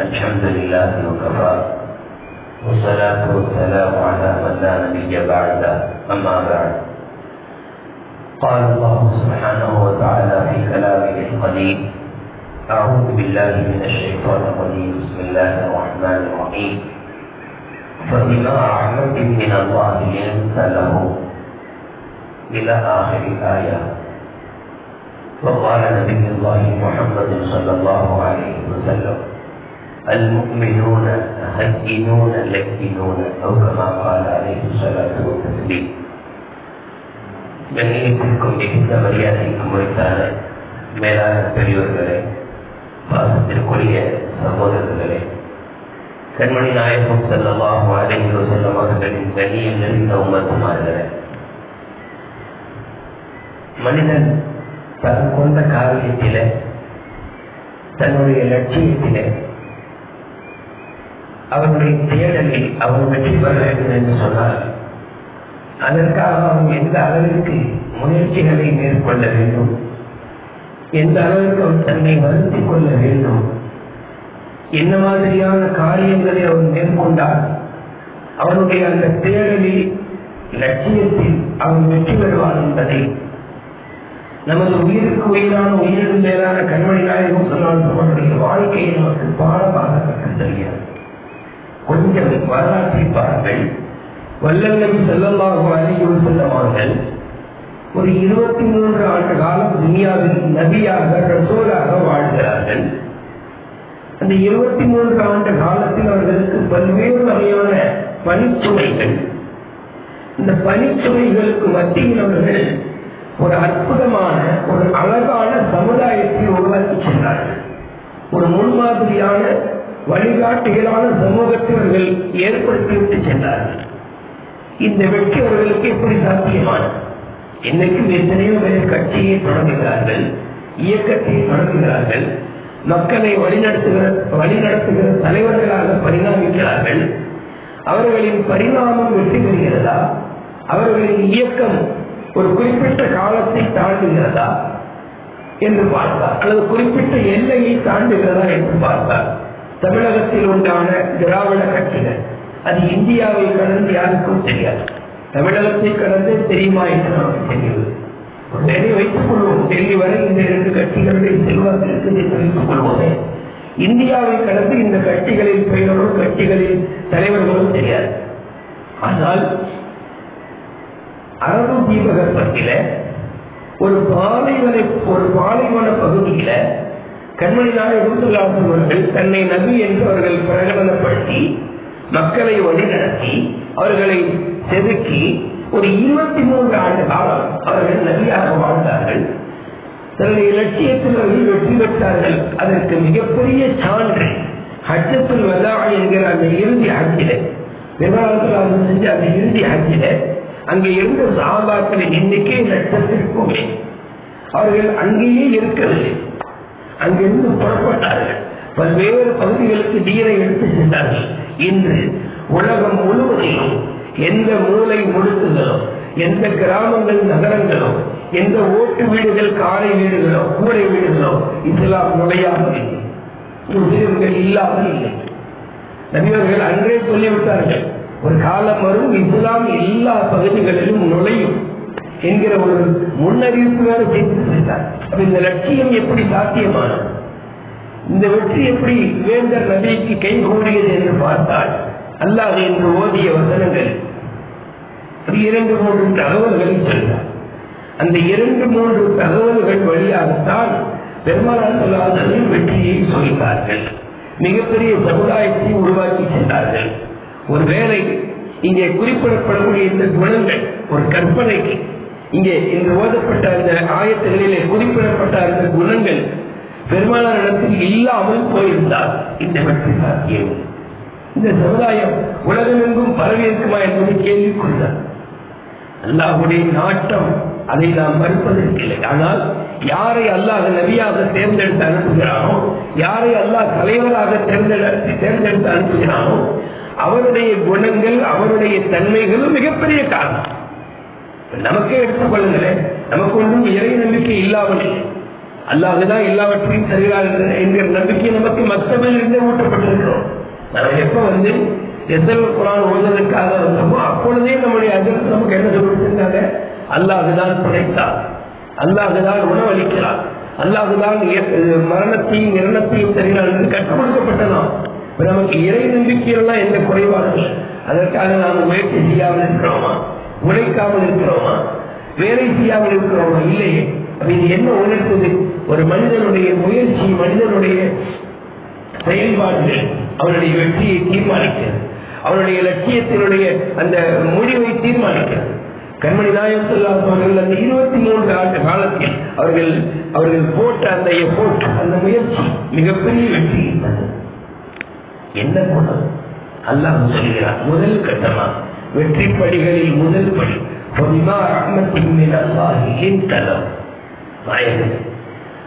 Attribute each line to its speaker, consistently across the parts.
Speaker 1: الحمد لله وكفى. والصلاة والسلام على من لا نبي بعده. أما بعد. قال الله سبحانه وتعالى في كلامه القديم أعوذ بالله من الشيطان الرجيم. بسم الله الرحمن الرحيم. فبما رحمة من الله لنت له. إلى آخر الآية. وقال نبي الله محمد صلى الله عليه وسلم المؤمنون هينون لينون أو كما قال عليه الصلاة والتسليم கண்ணியத்திற்கும் மிகுந்த மரியாதைக்கும் உரித்தான மேலான பெரியவர்களே பாசத்திற்குரிய சகோதரர்களே கண்மணி நாயகம் செல்லமாக அடைந்து செல்லும் அவர்களின் கண்ணியம் நிறைந்த உமத்துமார்களே மனிதன் தன் கொண்ட காரியத்தில தன்னுடைய லட்சியத்தில அவனுடைய தேடலில் அவன் வெற்றி பெற வேண்டும் என்று சொன்னால் அதற்காக அவன் எந்த அளவிற்கு முயற்சிகளை மேற்கொள்ள வேண்டும் எந்த அளவிற்கு அவன் தன்னை வருத்திக் கொள்ள வேண்டும் என்ன மாதிரியான காரியங்களை அவன் மேற்கொண்டால் அவனுடைய அந்த தேடலில் லட்சியத்தில் அவன் வெற்றி பெறுவான் என்பதை நமது உயிருக்கு உயிரான உயிருக்கு மேலான கண்மணி நாயகம் சொன்னாலும் வாழ்க்கையை நமக்கு பாடமாக கற்றுத் கொஞ்சம் வரலாற்றை பாருங்கள். வல்லல்லம் செல்லமாக அறிவுறு செல்லவார்கள் ஒரு இருபத்தி மூன்று ஆண்டு காலம் துனியாவில் நபியாக ரசோலாக வாழ்கிறார்கள். அந்த இருபத்தி மூன்று ஆண்டு காலத்தில் அவர்களுக்கு பல்வேறு வகையான பணிச்சுமைகள் இந்த பணிச்சுமைகளுக்கு மத்தியில் அவர்கள் ஒரு அற்புதமான ஒரு அழகான சமுதாயத்தை உருவாக்கி சென்றார்கள். ஒரு முன்மாதிரியான வழிகாட்டுகளான சமூகத்தை அவர்கள் ஏற்படுத்திவிட்டு சென்றார்கள். இந்த வெற்றி அவர்களுக்கு எப்படி சாத்தியமான? என்னைக்கும் எத்தனையோ பேர் கட்சியை தொடங்குகிறார்கள் இயக்கத்தை தொடங்குகிறார்கள் மக்களை வழிநடத்துகிற வழிநடத்துகிற தலைவர்களாக பரிணாமிக்கிறார்கள். அவர்களின் பரிணாமம் வெற்றி பெறுகிறதா? அவர்களின் இயக்கம் ஒரு குறிப்பிட்ட காலத்தை தாண்டுகிறதா என்று பார்த்தார். அல்லது குறிப்பிட்ட எல்லையை தாண்டுகிறதா என்று பார்த்தார். தமிழகத்தில் உண்டான திராவிட கட்சிகள் அது இந்தியாவை கடந்து யாருக்கும் தெரியாது. தமிழகத்தை கடந்து தெரியுமா என்று நமக்கு தெரியுது. உடனே வைத்துக் கொள்வோம். டெல்லி வரை இந்த இரண்டு கட்சிகளுடைய செல்வாக்கு இருக்குது என்று வைத்துக் கொள்வோமே. இந்தியாவை கடந்து இந்த கட்சிகளின் பெயரும் கட்சிகளின் தலைவர்களும் தெரியாது. ஆனால் அரபு தீபகற்பத்தில ஒரு பாலைவன ஒரு பாலைவன பகுதியில கண்மணியான நாயகம் அவர்கள் தன்னை நபி என்றவர்கள் பிரகடனப்படுத்தி மக்களை வழிநடத்தி அவர்களை செதுக்கி ஒரு இருபத்தி மூன்று ஆண்டு காலம் அவர்கள் நபியாக வாழ்ந்தார்கள். தன்னுடைய லட்சியத்தில் அவர்கள் வெற்றி பெற்றார்கள். அதற்கு மிகப்பெரிய சான்று ஹஜ்ஜத்துல் வதா என்கிற அந்த இறுதி ஹஜ்ஜில விவாதத்தில் செஞ்ச அந்த இறுதி ஹஜ்ஜில அங்கே இருந்த சாபாக்களின் எண்ணிக்கை லட்சத்திற்கும் அவர்கள் அங்கேயே இருக்கவில்லை. அங்கிருந்து புறப்பட்டார்கள். பல்வேறு பகுதிகளுக்கு நீரை எடுத்து சென்றார்கள். இன்று உலகம் முழுவதிலும் எந்த மூளை முடுக்குகளோ எந்த கிராமங்கள் நகரங்களோ எந்த ஓட்டு வீடுகள் காலை வீடுகளோ கூடை வீடுகளோ இதெல்லாம் நுழையாமல் இல்லை. இல்லாமல் இல்லை. நபியவர்கள் அன்றே சொல்லிவிட்டார்கள். ஒரு காலம் வரும் இஸ்லாம் எல்லா பகுதிகளிலும் நுழையும் என்கிற ஒரு முன்னறிவிப்பு வேறு செய்தார் அப்ப இந்த லட்சியம் எப்படி சாத்தியமான? இந்த வெற்றி எப்படி வேந்தர் நபிக்கு கைகூடியது என்று பார்த்தால் அல்லாஹ் என்று ஓதிய வசனங்கள் இரண்டு மூன்று தகவல்களை சொல்றார் அந்த இரண்டு மூன்று தகவல்கள் வழியாகத்தான் பெருமாள் சொல்லாதலின் வெற்றியை சொல்கிறார்கள். மிகப்பெரிய சமுதாயத்தை உருவாக்கி சென்றார்கள். ஒருவேளை இங்கே குறிப்பிடப்படக்கூடிய இந்த குணங்கள் ஒரு கற்பனைக்கு இங்கே இந்த ஓதப்பட்ட அந்த ஆயத்துகளிலே குறிப்பிடப்பட்ட அந்த குணங்கள் பெருமானாரிடத்தில் இல்லாமல் போயிருந்தால் இந்த வெற்றி சாத்தியம். இந்த சமுதாயம் உலகமெங்கும் பரவி இருக்குமா என்பதை கேள்விக்குள்ளார் அல்லாஹுடைய நாட்டம் அதை நாம் மறுப்பதற்கில்லை ஆனால் யாரை அல்லாஹ் நபியாக தேர்ந்தெடுத்து அனுப்புகிறானோ யாரை அல்லாஹ் தலைவராக தேர்ந்தெடுத்து தேர்ந்தெடுத்து அனுப்புகிறானோ அவருடைய குணங்கள் அவருடைய தன்மைகளும் மிகப்பெரிய காரணம். நமக்கே எடுத்துக் கொள்ளுங்களேன். நமக்கு ஒன்றும் இறை நம்பிக்கை இல்லாமல் அல்லாதுதான் எல்லாவற்றையும் தருகிறார் என்கிற நம்பிக்கை நமக்கு மக்தபில் இருந்தே ஊட்டப்பட்டிருக்கிறோம். நம்ம எப்ப வந்து எத்தனை குரான் ஓதுவதற்காக வந்தோமோ அப்பொழுதே நம்முடைய அதிர்ச்சி நமக்கு என்ன சொல்லிருக்காங்க அல்லாஹுதான் படைத்தார். அல்லாஹுதான் உணவளிக்கிறார். அல்லாஹுதான் மரணத்தையும் இரணத்தையும் தருகிறார் என்று கற்றுக் கொடுக்கப்பட்டதான் நமக்கு இறை நம்பிக்கையெல்லாம் எந்த குறைபாடு அதற்காக நாம் முயற்சி செய்யாமல் இருக்கிறோமா? உழைக்காமல் இருக்கிறோமா? வேலை செய்யாமல் இருக்கிறோமா? இல்லையே. அப்ப இது என்ன உணர்த்தது? ஒரு மனிதனுடைய முயற்சி மனிதனுடைய செயல்பாடுகள் அவனுடைய வெற்றியை தீர்மானிக்கிறது. அவனுடைய லட்சியத்தினுடைய அந்த முடிவை தீர்மானிக்கிறது. கண்மணி நாயகத்துல்லா அவர்கள் அந்த இருபத்தி மூன்று ஆண்டு காலத்தில் அவர்கள் அவர்கள் போட்ட அந்த எஃபோர்ட் அந்த முயற்சி மிகப்பெரிய வெற்றி என்ன குணம் அல்லாஹ் சொல்கிறார் முதல் கட்டமா? வெற்றி படிகளில் முதல் படி. பொதுவா அல்லாஹின் தலம்.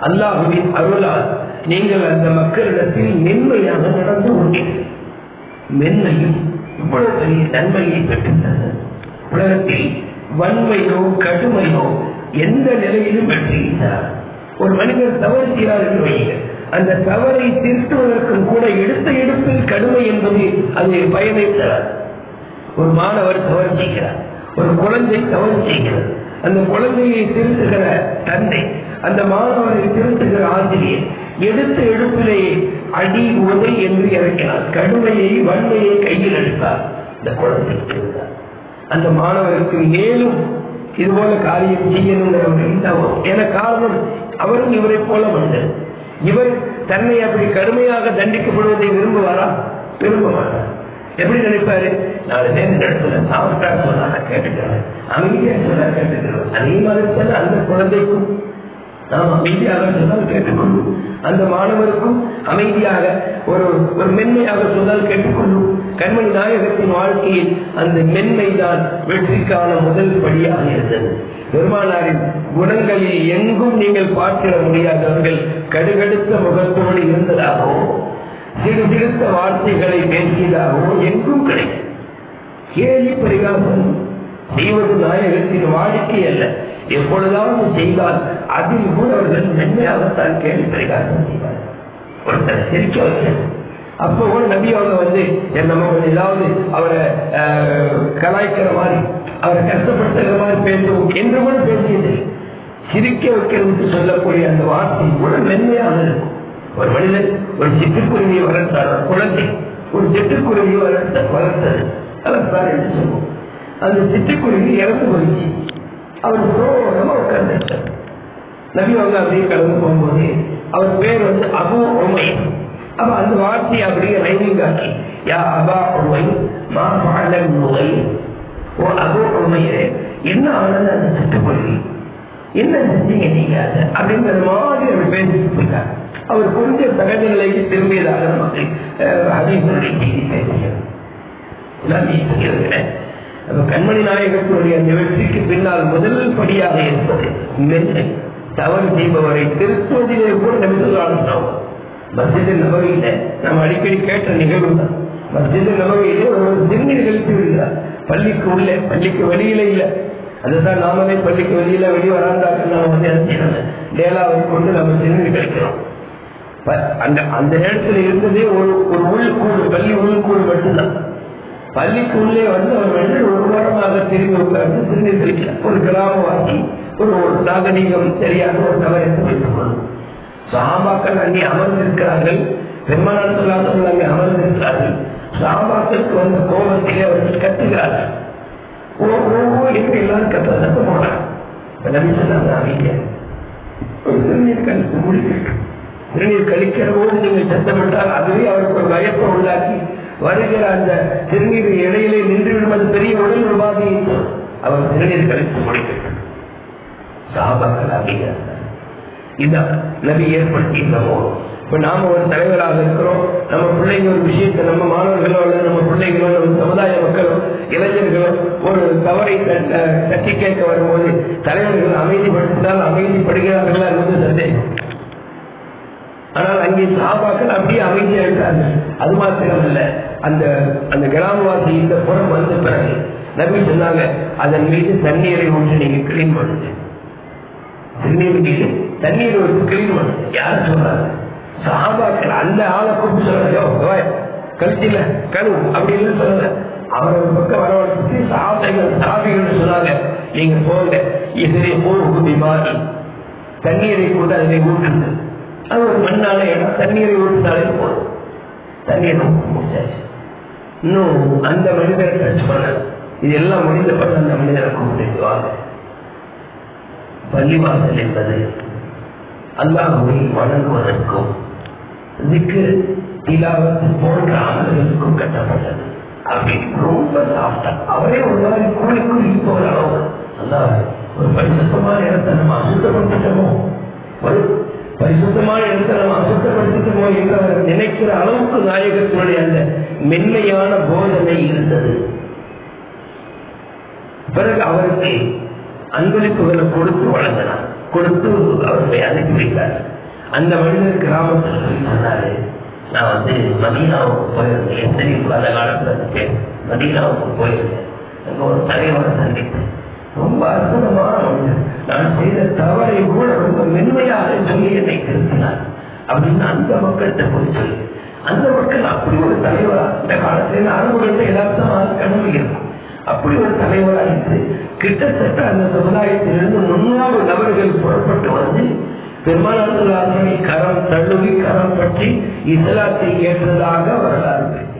Speaker 1: அல்லாஹுவின் அருளால் நீங்கள் அந்த மக்களிடத்தில் மென்மையாக நடந்து மென்மையும் இவ்வளவு பெரிய நன்மையை பெற்றுள்ளது. உலகத்தில் வன்மையோ கடுமையோ எந்த நிலையிலும் வெற்றியிட்டார் ஒரு மனிதர் தவறு செய்கிறார் என்று வைங்க அந்த தவறை திருத்துவதற்கும் கூட எடுத்து கடுமை என்பது அது பயனை தராது. ஒரு மாணவர் தவறு செய்கிறார். ஒரு குழந்தை தவறு செய்கிறது. அந்த குழந்தையை திருத்துகிற தந்தை அந்த மாணவரை திருத்துகிற ஆசிரியர் எடுத்த எடுப்பிலேயே அடி உதை என்று இறக்கினார். கடுமையை வன்மையை கையில் எடுத்தார் இந்த குழந்தை அந்த மாணவருக்கு மேலும் இது போல காரியம் செய்யணுங்கிற ஒரு எண்ணம் என காரணம் அவரும் இவரை போல மனிதன் இவர் தன்னை அப்படி கடுமையாக தண்டிக்கப்படுவதை விரும்புவாரா? விரும்புவாரா. எப்படி நினைப்பாரு? நாலு பேர் இந்த இடத்துல சொன்னா நான் கேட்டுக்கிறேன். அமைதியா சொன்னா கேட்டுக்கிறேன் அதே மாதிரி அந்த குழந்தைக்கும் நாம் அமைதியாக சொன்னால் கேட்டுக்கொள்ளும் அந்த மாணவருக்கும் அமைதியாக ஒரு ஒரு மென்மையாக சொன்னால் கேட்டுக்கொள்ளும் கண்மணி நாயகத்தின் வாழ்க்கையில் அந்த மென்மைதான் வெற்றிக்கான முதல் படியாக இருந்தது. பெருமானாரின் குணங்களில் எங்கும் நீங்கள் பார்த்திட முடியாதவர்கள் கடுகடுத்த முகத்தோடு இருந்ததாகவும் சிறு சிறுத்த வார்த்தைகளை பேசியதாகவும் எங்கும் கிடைக்கும். கேலி பரிகாசம் செய்வது நாயகத்தின் வாடிக்கை அல்ல. எப்பொழுதாவது செய்தால் அதில் கூட அவர்கள் மென்மையாகத்தான் கேள்வி பரிகாசம் செய்வார் ஒருத்தர் சிரிக்க வைக்கிறது அப்போ கூட நபி அவங்க வந்து என் ஏதாவது அவரை ஆஹ், கலாய்க்கிற மாதிரி அவர் கஷ்டப்படுத்துகிற மாதிரி பேசுவோம் என்று கூட பேசியது. சிரிக்க வைக்கிறது சொல்லக்கூடிய அந்த வார்த்தை கூட மென்மையாக இருக்கும். ஒரு மனிதன் ஒரு சிட்டுக்குருவியை வளர்த்தார் குழந்தை ஒரு சிட்டுக்குருவியை வளர்த்த வளர்த்தது. வளர்த்தார் என்று சொல்லுவோம் அந்த சிட்டுக்குருவி இறந்து போயிடுச்சு. அவர் புரோகமா உட்கார்ந்துட்டார் நபி அவங்க அப்படியே கலந்து போகும்போது அவர் பேர் வந்து அபு உமை அப்ப அந்த வார்த்தையை அப்படியே ரைனிங் ஆக்கி யா அபா உமை மா மாடல் உமை என்ன ஆனது? அந்த சிட்டுக்குருவி என்ன செஞ்சீங்க நீங்க அதை? அப்படிங்கிற மாதிரி அவர் பேசிட்டு போயிட்டார். அவர் கொஞ்சம் சகஜ நிலைக்கு திரும்பியதாக நமக்கு அதீசனுடைய செய்தி பேசுகிறார் நான் பேசுகிறேன் கண்மணி நாயகத்தினுடைய நிகழ்ச்சிக்கு பின்னால் முதல் படியாக இருப்பது மென்மை தவறு செய்பவரை திருத்துவதிலே கூட நம்பிக்கையாளர் மஸ்ஜித் நபவியில நம்ம அடிக்கடி கேட்ட நிகழ்வு தான் மஸ்ஜித் நபவியிலே ஒரு சிறுநீர் கழித்து விடுகிறார். பள்ளிக்கு உள்ளே பள்ளிக்கு வெளியில இல்ல. அதுதான் நாமளே பள்ளிக்கு வெளியில வெளியே வராண்டாக்கு நாம வந்து என்ன டேலாவை கொண்டு நம்ம சிறுநீர் கிடைக்கிறோம் அந்த அந்த நேரத்தில் இருந்ததே ஒரு ஒரு உள்கூடு பள்ளி உள்கூடு மட்டும்தான். பள்ளிக்கு உள்ளே வந்து அவர் வந்து ஒரு வாரமாக திரும்பி உட்கார்ந்து திரும்பி கிடைக்கலாம் ஒரு கிராமவாசி ஒரு ஒரு நாகரீகம் சரியான ஒரு தவறு என்று வைத்துக் கொள்ளும் சாபாக்கள் அங்கே அமர்ந்திருக்கிறார்கள். பெருமானார்கள் அங்கே அமர்ந்திருக்கிறார்கள். சாபாக்களுக்கு வந்த கோபத்திலே அவர்கள் கத்துகிறார்கள். ஓ ஓ ஓ என்று எல்லாரும் கத்த சத்த சொன்னாங்க அமைதியா ஒரு சிறுநீர் கழித்து முடிக்கட்டும் சிறுநீர் கழிக்கிற போது நீங்கள் சத்தமிட்டால் அதுவே அவருக்கு ஒரு பயத்தை உண்டாக்கி வருகிற அந்த சிறுநீர் இடையிலே நின்று விடுவது பெரிய உடல் உபாதி. அவர் சிறுநீர் கழித்து முடிக்கட்டும் சாபாக்கள் அப்படிங்கிறார் இதான் நபி ஏற்படுத்தி இந்த மோகம். இப்ப நாம ஒரு தலைவராக இருக்கிறோம். நம்ம பிள்ளைங்க ஒரு விஷயத்தை நம்ம மாணவர்களோ அல்லது நம்ம பிள்ளைகளோ நம்ம சமுதாய மக்களோ இளைஞர்களோ ஒரு தவறை தட்ட- தட்டி கேட்க வரும்போது தலைவர்கள் அமைதிப்படுத்தினால் அமைதிப்படுகிறார்களா என்பது சந்தேகம். ஆனால் அங்கே சாபாக்கள் அப்படியே அமைதியா இருக்காங்க அது மாத்திரம் இல்ல அந்த அந்த கிராமவாசி இந்த புறம் வந்த பிறகு நம்பி சொன்னாங்க அதன் மீது தண்ணீரை ஊற்றி நீங்க கிளீன் பண்ணுங்க. தண்ணீர் மீது தண்ணீர் ஒரு கிளீன் பண்ணுங்க. யார் சொல்றாங்க? அந்த ஆளை கூப்பிட்டு சொல்றாங்க கழிச்சில கழு அப்படின்னு சொல்லல. அவர் ஒரு பக்கம் வரவழைச்சு சாதைகள் சாபிகள் சொன்னாங்க. நீங்க போங்க. இதனை போகுதி மாறி தண்ணீரை கூட அதிலே ஊற்றுது அது ஒரு மண்ணால இடம். தண்ணீரை ஊற்றினாலே போதும். தண்ணீர் முடிச்சாச்சு இன்னும் அந்த மனிதரை டச் பண்ண இது எல்லாம் முடிந்த பிறகு அந்த மனிதரை கூப்பிட்டு பள்ளிவாசல் என்பது அல்லாஹுவை வணங்குவதற்கும் இதுக்கு திலாவத்து போன்ற இருக்கும் கட்டப்பட்டது. அப்படி ரொம்ப சாப்பிட்டா அவரே ஒரு மாதிரி கூலி கூலி போகிற அளவு அல்லாஹ் ஒரு பரிசுத்தமான இடத்தை நம்ம அசுத்தப்படுத்திட்டோமோ ஒரு பரிசுத்தமான இடத்தை நம்ம அசுத்தப்படுத்திட்டோமோ என்று நினைக்கிற அளவுக்கு நாயகத்தினுடைய அந்த மென்மையான போதனை இருந்தது. பிறகு அவருக்கு அன்பளிப்புகளை கொடுத்து வழங்கினார். கொடுத்து அவர்களை அனுப்பி வைத்தார். அந்த மனிதர் கிராமத்தில் சொல்லி சொன்னாரு நான் வந்து மதீனாவுக்கு போயிருந்தேன். எத்தனை அந்த காலத்துல இருக்கு. மதீனாவுக்கு போயிருந்தேன். அங்க ஒரு தலைவரை சந்தித்தேன். ரொம்ப அற்புதமான மனிதர். நான் செய்த தவறை கூட ரொம்ப மென்மையாக சொல்லி என்னை திருத்தினார். அப்படின்னு அந்த மக்கள்கிட்ட போய் சொல்லி அந்த மக்கள் அப்படி ஒரு தலைவரா? இந்த காலத்துல அனுபவத்தை யதார்த்தமாக கடமை இருக்கும். அப்படி ஒரு தலைவராயிட்டு கிட்டத்தட்ட அந்த சமுதாயத்திலிருந்து முன்னூறு நபர்கள் புறப்பட்டு வந்து பெருமானார் கரம் தழுவி கரம் பற்றி இஸ்லாத்தை ஏற்றதாக வரலாறு